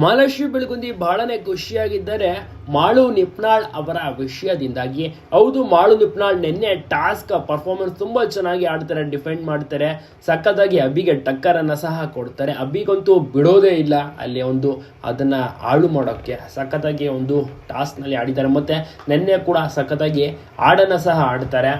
ಮಹಾಲಕ್ಷ್ಮಿ ಬೆಳಗುಂದಿ ಬಹಳನೇ ಖುಷಿಯಾಗಿದ್ದರೆ ಮಾಳು ನಿಪ್ನಾಳ್ ಅವರ ವಿಷಯದಿಂದಾಗಿ. ಹೌದು, ಮಾಳು ನಿಪ್ನಾಳ್ ನಿನ್ನೆ ಟಾಸ್ಕ್ ಪರ್ಫಾರ್ಮೆನ್ಸ್ ತುಂಬಾ ಚೆನ್ನಾಗಿ ಆಡ್ತಾರೆ ಡಿಫೆಂಡ್ ಮಾಡ್ತಾರೆ. ಸಖತ್ತಾಗಿ ಅಬಿಗೆ ಟಕ್ಕರನ್ನು ಸಹ ಕೊಡ್ತಾರೆ. ಅಬಿಗಂತೂ ಬಿಡೋದೇ ಇಲ್ಲ ಅಲ್ಲಿ ಒಂದು ಅದನ್ನ ಹಾಳು ಮಾಡೋಕ್ಕೆ. ಸಖತ್ತಾಗಿ ಒಂದು ಟಾಸ್ಕ್ನಲ್ಲಿ ಆಡಿದ್ದಾರೆ. ಮತ್ತೆ ನಿನ್ನೆ ಕೂಡ ಸಖತ್ತಾಗಿ ಹಾಡನ್ನು ಸಹ ಆಡ್ತಾರೆ.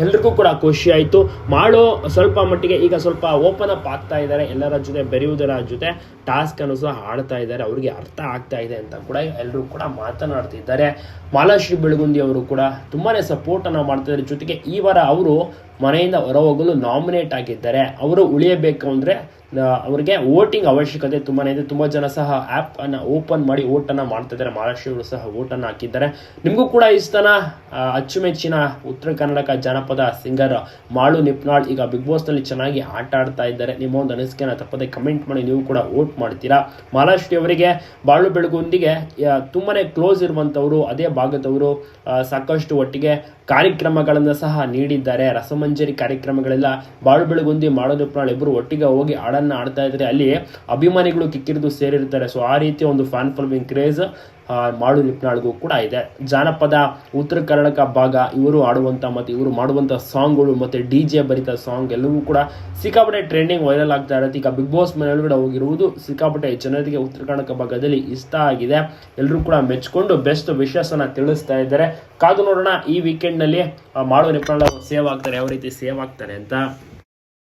ಎಲ್ರಿಗೂ ಕೂಡ ಖುಷಿ ಆಯಿತು. ಮಾಡೋ, ಸ್ವಲ್ಪ ಮಟ್ಟಿಗೆ ಈಗ ಸ್ವಲ್ಪ ಓಪನ್ ಅಪ್ ಆಗ್ತಾ ಇದ್ದಾರೆ. ಎಲ್ಲರ ಜೊತೆ ಬೆರೆಯುವುದರ ಜೊತೆ ಟಾಸ್ಕ್ ಅನ್ನು ಸಹ ಆಡ್ತಾ ಇದ್ದಾರೆ. ಅವರಿಗೆ ಅರ್ಥ ಆಗ್ತಾ ಇದೆ ಅಂತ ಕೂಡ ಎಲ್ಲರೂ ಕೂಡ ಮಾತನಾಡ್ತಿದ್ದಾರೆ. ಮಾಲಾಶ್ರೀ ಬೆಳಗುಂದಿ ಅವರು ಕೂಡ ತುಂಬಾ ಸಪೋರ್ಟ್ ಮಾಡ್ತಾ ಇದ್ದಾರೆ ಜೊತೆಗೆ ಈ ವಾರ ಅವರು ಮನೆಯಿಂದ ಹೊರ ಹೋಗಲು ನಾಮಿನೇಟ್ ಆಗಿದ್ದಾರೆ. ಅವರು ಉಳಿಯಬೇಕು ಅಂದರೆ ಅವರಿಗೆ ವೋಟಿಂಗ್ ಅವಶ್ಯಕತೆ ತುಂಬಾ ಇದೆ. ತುಂಬ ಜನ ಸಹ ಆ್ಯಪ್ ಅನ್ನು ಓಪನ್ ಮಾಡಿ ವೋಟನ್ನು ಮಾಡ್ತಾ ಇದ್ದಾರೆ. ಮಹಾರಾಷ್ಟ್ರಗಳು ಸಹ ವೋಟನ್ನು ಹಾಕಿದ್ದಾರೆ. ನಿಮಗೂ ಕೂಡ ಇಷ್ಟನ ಅಚ್ಚುಮೆಚ್ಚಿನ ಉತ್ತರ ಕರ್ನಾಟಕ ಜನಪದ ಸಿಂಗರ್ ಮಾಳು ನಿಪ್ನಾಳ್ ಈಗ ಬಿಗ್ ಬಾಸ್ನಲ್ಲಿ ಚೆನ್ನಾಗಿ ಆಟ ಆಡ್ತಾ ಇದ್ದಾರೆ. ನಿಮ್ಮ ಒಂದು ಅನಿಸಿಕೆನ ತಪ್ಪದೆ ಕಮೆಂಟ್ ಮಾಡಿ ನೀವು ಕೂಡ ವೋಟ್ ಮಾಡ್ತೀರಾ? ಮಹಾರಾಷ್ಟ್ರಿಯವರಿಗೆ ಬಾಳು ಬೆಳಗುಂದಿಗೆ ತುಂಬಾ ಕ್ಲೋಸ್ ಇರುವಂಥವರು ಅದೇ ಭಾಗದವರು ಸಾಕಷ್ಟು ಒಟ್ಟಿಗೆ ಕಾರ್ಯಕ್ರಮಗಳನ್ನು ಸಹ ನೀಡಿದ್ದಾರೆ. ರಸಮಂಜರಿ ಕಾರ್ಯಕ್ರಮಗಳೆಲ್ಲ ಬಾಳು ಬೆಳಗುಂದಿ ಮಾಡೋದು ಪ್ರಾಣ ಇಬ್ಬರು ಒಟ್ಟಿಗೆ ಹೋಗಿ ಹಾಡನ್ನು ಆಡ್ತಾ ಇದ್ರೆ ಅಲ್ಲಿ ಅಭಿಮಾನಿಗಳು ಕಿಕ್ಕಿರಿದು ಸೇರಿರ್ತಾರೆ. ಸೊ ಆ ರೀತಿಯ ಒಂದು ಫ್ಯಾನ್ ಫಾಲೋವಿಂಗ್ ಕ್ರೇಜ್ ಮಾಡು ನಿಪ್ನಾಳ್ಗೂ ಕೂಡ ಇದೆ. ಜಾನಪದ, ಉತ್ತರ ಕರ್ನಾಟಕ ಭಾಗ, ಇವರು ಆಡುವಂಥ ಮತ್ತು ಇವರು ಮಾಡುವಂಥ ಸಾಂಗ್ಗಳು ಮತ್ತು ಡಿ ಜೆ ಬರಿತ ಸಾಂಗ್ ಎಲ್ಲವೂ ಕೂಡ ಸಿಕ್ಕಾಪಟ್ಟೆ ಟ್ರೆಂಡಿಂಗ್ ವೈರಲ್ ಆಗ್ತಾ ಇರುತ್ತೆ. ಈಗ ಬಿಗ್ ಬಾಸ್ ಮನೆಯೊಳಗಡೆ ಹೋಗಿರುವುದು ಸಿಕ್ಕಾಪಟ್ಟೆ ಜನರಿಗೆ ಉತ್ತರ ಕರ್ನಾಟಕ ಭಾಗದಲ್ಲಿ ಇಷ್ಟ ಆಗಿದೆ. ಎಲ್ಲರೂ ಕೂಡ ಮೆಚ್ಕೊಂಡು ಬೆಸ್ಟ್ ವಿಶ್ವಾಸನ ತಿಳಿಸ್ತಾ ಇದ್ದಾರೆ. ಕಾದು ನೋಡೋಣ ಈ ವೀಕೆಂಡ್ನಲ್ಲಿ ಮಾಡೋ ನಿಪ್ನಾಳ್ ಸೇವ್ ಆಗ್ತಾರೆ, ಯಾವ ರೀತಿ ಸೇವ್ ಆಗ್ತಾರೆ ಅಂತ.